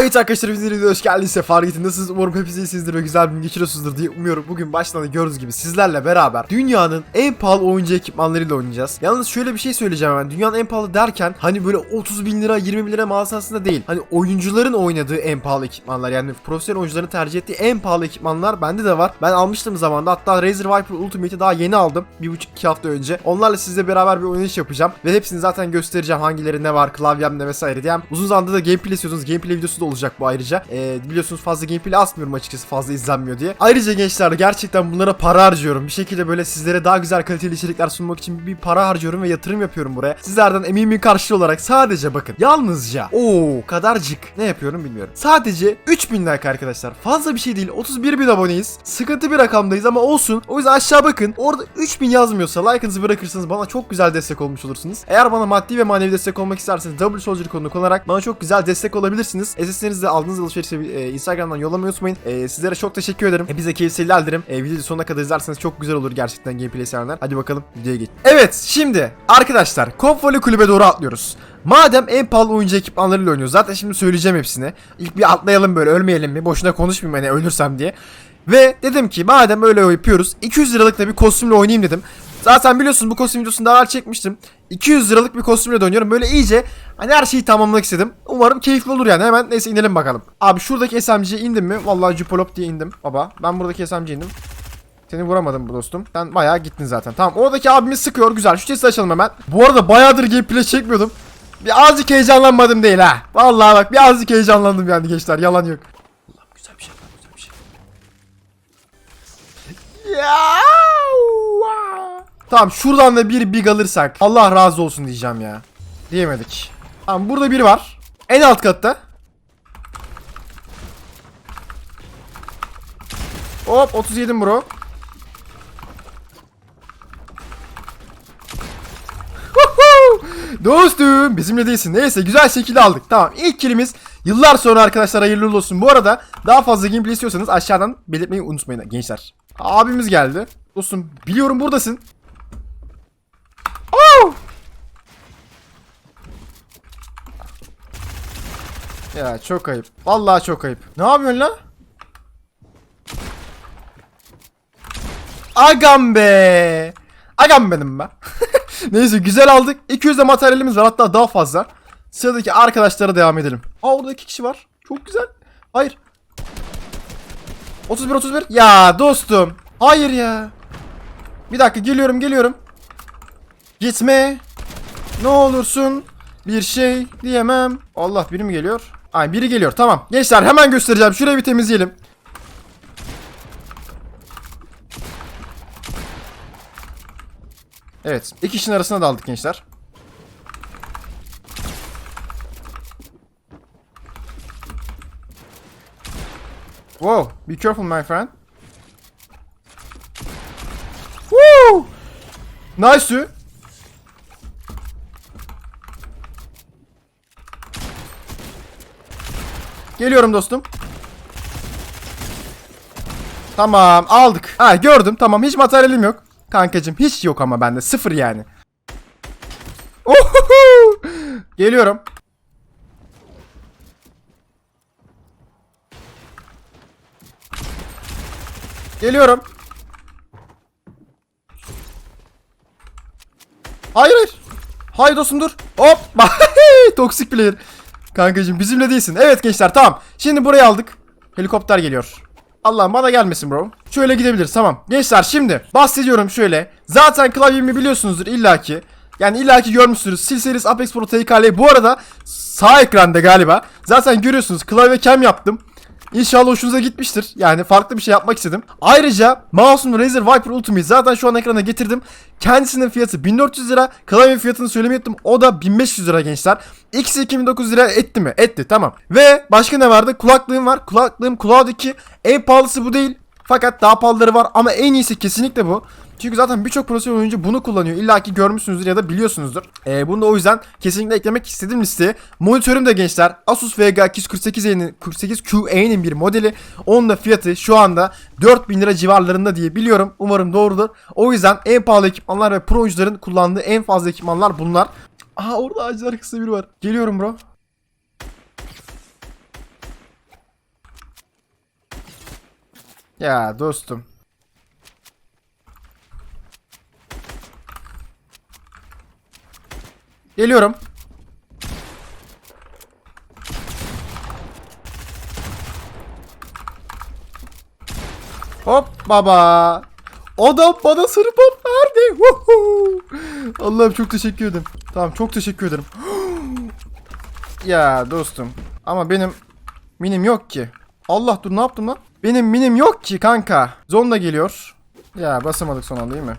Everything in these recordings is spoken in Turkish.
Evet arkadaşlar videoya hoş geldiniz. Sefer getirin. Nasılsınız? Umarım hepiniz iyisinizdir ve güzel bir gün geçiriyorsunuzdur diye umuyorum. Bugün baştan da gördüğünüz gibi sizlerle beraber dünyanın en pahalı oyuncu ekipmanlarıyla oynayacağız. Yalnız şöyle bir şey söyleyeceğim hemen. Dünyanın en pahalı derken hani böyle 30 bin lira 20 bin lira mağazasında değil. Hani oyuncuların oynadığı en pahalı ekipmanlar. Yani profesyonel oyuncuların tercih ettiği en pahalı ekipmanlar bende de var. Ben almıştım zamanda. Hatta Razer Viper Ultimate'i daha yeni aldım. Bir buçuk iki hafta önce. Onlarla sizle beraber bir oynayış yapacağım. Ve hepsini zaten göstereceğim. Hangileri ne var, klavyemde vesaire diye. Uzun zamandır da gameplay istiyordunuz. Gameplay videosu da olacak bu ayrıca. Ee, biliyorsunuz fazla gameplay asmıyorum açıkçası fazla izlenmiyor diye. Ayrıca gençler gerçekten bunlara para harcıyorum. Bir şekilde böyle sizlere daha güzel kaliteli içerikler sunmak için bir para harcıyorum ve yatırım yapıyorum buraya. Sizlerden emeğimin karşılığı olarak sadece bakın. Yalnızca o kadarcık ne yapıyorum bilmiyorum. Sadece 3000 like arkadaşlar. Fazla bir şey değil. 31 bin aboneyiz. Sıkıntı bir rakamdayız ama olsun. O yüzden aşağı bakın. Orada 3000 yazmıyorsa like'ınızı bırakırsanız bana çok güzel destek olmuş olursunuz. Eğer bana maddi ve manevi destek olmak isterseniz W Soldier kodunu kullanarak bana çok güzel destek olabilirsiniz. SS'lerinizi de aldığınız alışverişe e, Instagram'dan yollamayı unutmayın. E, sizlere çok teşekkür ederim. Hepinize keyifli seyirler dilerim. E, videoyu sonuna kadar izlerseniz çok güzel olur gerçekten gameplay sevenler. Hadi bakalım videoya geç. Evet şimdi arkadaşlar Konfoli kulübe doğru atlıyoruz. Madem en pahalı oyuncu ekipmanlarıyla oynuyoruz. Zaten şimdi söyleyeceğim hepsini. İlk bir atlayalım böyle ölmeyelim mi? Boşuna konuşmayayım hani ölürsem diye. Ve dedim ki madem öyle yapıyoruz 200 liralık da bir kostümle oynayayım dedim. Zaten biliyorsunuz bu kostüm videosunu daha çekmiştim. 200 liralık bir kostümle de oynuyorum. Böyle iyice hani her şeyi tamamlamak istedim. Umarım keyifli olur yani. Hemen neyse inelim bakalım. Abi şuradaki SMG'ye indim mi? Vallahi Jupolop diye indim baba. Ben buradaki SMG'ye indim. Seni vuramadım bu dostum. Sen bayağı gittin zaten. Tamam oradaki abimiz sıkıyor. Güzel. Şu testi açalım hemen. Bu arada bayağıdır gameplay çekmiyordum. Bir azıcık heyecanlanmadım değil ha. Vallahi bak bir azıcık heyecanlandım yani gençler. Yalan yok. Allah'ım güzel bir şey. Güzel bir şey. Ya. Tamam şuradan da bir big alırsak Allah razı olsun diyeceğim ya. Diyemedik. Tamam burada biri var. En alt katta. Hop 37 bro. Dostum bizimle değilsin. Neyse güzel şekilde aldık. Tamam ilk kilimiz yıllar sonra arkadaşlar hayırlı olsun. Bu arada daha fazla gameplay istiyorsanız aşağıdan belirtmeyi unutmayın gençler. Abimiz geldi. Dostum biliyorum buradasın. Oh! Ya çok ayıp. Vallahi çok ayıp. Ne yapıyorsun lan? Agam be. Agam benim be. Neyse güzel aldık. 200 de materyalimiz var hatta daha fazla. Sıradaki arkadaşlara devam edelim. Aa orada iki kişi var. Çok güzel. Hayır. 31 31. Ya dostum. Hayır ya. Bir dakika geliyorum geliyorum. Gitme. Ne olursun. Bir şey diyemem. Allah biri mi geliyor? Ay biri geliyor tamam. Gençler hemen göstereceğim. Şurayı bir temizleyelim. Evet. iki kişinin arasına daldık gençler. Whoa. Be careful my friend. Woo! Nice. Geliyorum dostum. Tamam aldık. Ha gördüm tamam hiç materyalim yok. Kankacım hiç yok ama bende sıfır yani. Ohoho! Geliyorum. Geliyorum. Hayır hayır. Hayır dostum dur. Hop. Toksik player. Kankacım bizimle değilsin. Evet gençler tamam. Şimdi burayı aldık. Helikopter geliyor. Allah'ım bana gelmesin bro. Şöyle gidebiliriz tamam. Gençler şimdi bahsediyorum şöyle. Zaten klavyemi biliyorsunuzdur illaki. Yani illaki görmüşsünüz. SteelSeries Apex Pro TKL bu arada sağ ekranda galiba. Zaten görüyorsunuz klavye cam yaptım. İnşallah hoşunuza gitmiştir. Yani farklı bir şey yapmak istedim. Ayrıca mouse'um Razer Viper Ultimate zaten şu an ekrana getirdim. Kendisinin fiyatı 1400 lira. Klavye fiyatını söylemeyi. O da 1500 lira gençler. İkisi 2009 lira etti mi? Etti tamam. Ve başka ne vardı? Kulaklığım var. Kulaklığım Cloud 2. En pahalısı bu değil. Fakat daha pahalıları var ama en iyisi kesinlikle bu. Çünkü zaten birçok profesyonel oyuncu bunu kullanıyor. İlla ki görmüşsünüzdür ya da biliyorsunuzdur. Ee, bunu da o yüzden kesinlikle eklemek istedim listeye. Monitörüm de gençler Asus VG 248A'nin 48 QA'nin bir modeli. Onun da fiyatı şu anda 4000 lira civarlarında diye biliyorum. Umarım doğrudur. O yüzden en pahalı ekipmanlar ve pro oyuncuların kullandığı en fazla ekipmanlar bunlar. Aha orada ağacın arkasında biri var. Geliyorum bro. Ya dostum. Geliyorum. Hop baba. Adam bana pop verdi. Allah'ım çok teşekkür ederim. Tamam çok teşekkür ederim. ya dostum. Ama benim minim yok ki. Allah dur ne yaptım lan? Benim minim yok ki kanka. Zonda geliyor. Ya basamadık son değil mi?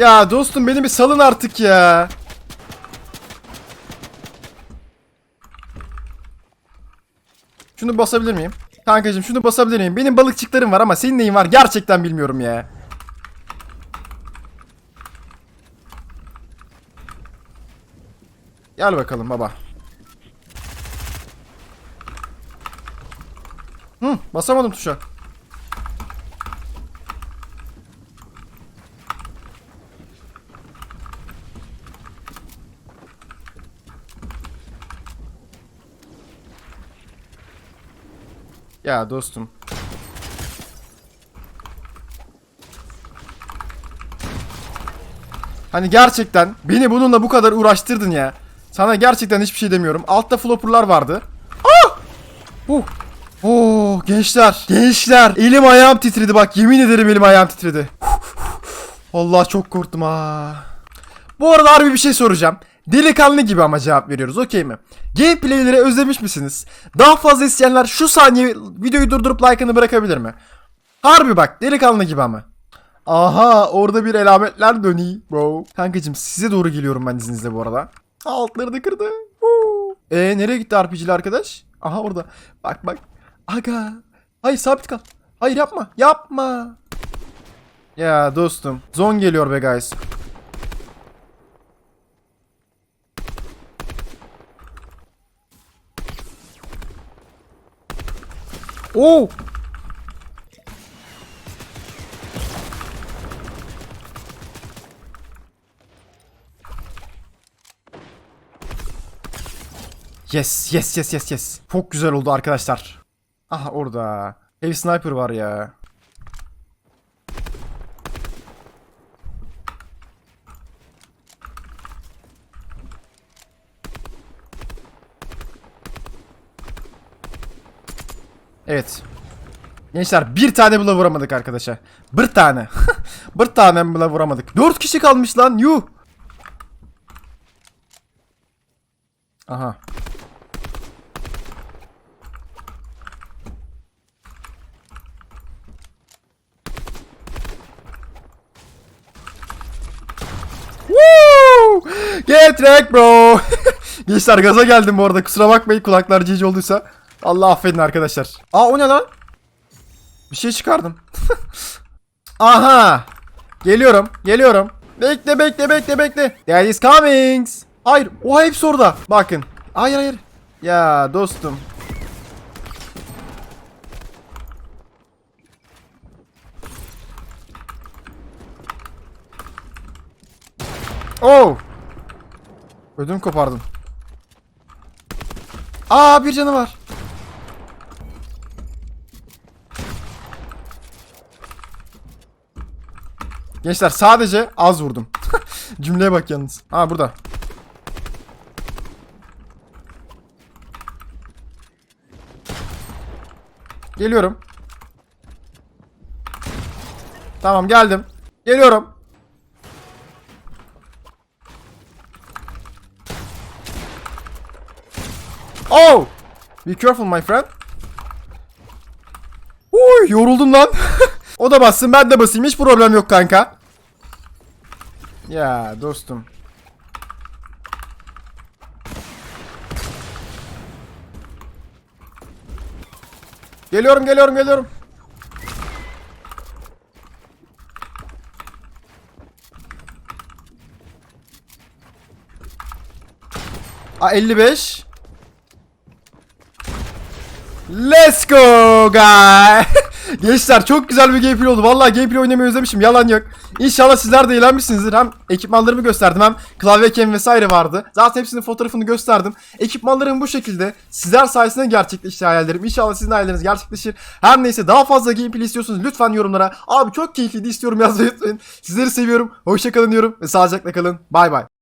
Ya dostum beni bir salın artık ya. Şunu basabilir miyim? Kankacığım şunu basabilir miyim? Benim balıkçıklarım var ama senin neyin var gerçekten bilmiyorum ya. Gel bakalım baba. Hı, basamadım tuşa. Ya dostum. Hani gerçekten beni bununla bu kadar uğraştırdın ya. Sana gerçekten hiçbir şey demiyorum. Altta flopperlar vardı. Ah! Uh. Oo gençler. Gençler. Elim ayağım titredi bak. Yemin ederim elim ayağım titredi. Allah çok korktum ha. Bu arada harbi bir şey soracağım. Delikanlı gibi ama cevap veriyoruz okey mi? Gameplayleri özlemiş misiniz? Daha fazla isteyenler şu saniye videoyu durdurup like'ını bırakabilir mi? Harbi bak delikanlı gibi ama. Aha orada bir alametler dönüyor bro. Kankacım size doğru geliyorum ben izninizle bu arada. Altları da kırdı. Woo. E nereye gitti RPG'li arkadaş? Aha orada. Bak bak. Aga. Hayır sabit kal. Hayır yapma. Yapma. Ya dostum. Zon geliyor be guys. Oo. Yes, yes, yes, yes, yes. Çok güzel oldu arkadaşlar. Aha orada. Heavy sniper var ya. Evet. Gençler bir tane bile vuramadık arkadaşa. Bir tane. bir tane bile vuramadık. Dört kişi kalmış lan yuh. Aha. Woo! Get wrecked bro. Gençler gaza geldim bu arada. Kusura bakmayın kulaklar cici olduysa. Allah affedin arkadaşlar. Aa o ne lan? Bir şey çıkardım. Aha. Geliyorum. Geliyorum. Bekle bekle bekle bekle. Dad is coming. Hayır. O hepsi orada. Bakın. Hayır hayır. Ya dostum. Oh. Ödüm kopardım. Aa bir canı var. Gençler sadece az vurdum. Cümleye bak yalnız. Ha burada. Geliyorum. Tamam geldim. Geliyorum. Oh! Be careful my friend. Uy yoruldum lan. o da bassın ben de basayım hiç problem yok kanka. Ya dostum. Geliyorum geliyorum geliyorum. A 55. Let's go guy. Gençler çok güzel bir gameplay oldu. Vallahi gameplay oynamayı özlemişim. Yalan yok. İnşallah sizler de eğlenmişsinizdir. Hem ekipmanlarımı gösterdim hem klavye kem vesaire vardı. Zaten hepsinin fotoğrafını gösterdim. Ekipmanlarım bu şekilde. Sizler sayesinde gerçekleşti hayallerim. İnşallah sizin hayalleriniz gerçekleşir. Her neyse daha fazla gameplay istiyorsanız lütfen yorumlara. Abi çok keyifliydi istiyorum yazmayı unutmayın. Sizleri seviyorum. Hoşçakalın diyorum ve sağlıcakla kalın. Bay bay.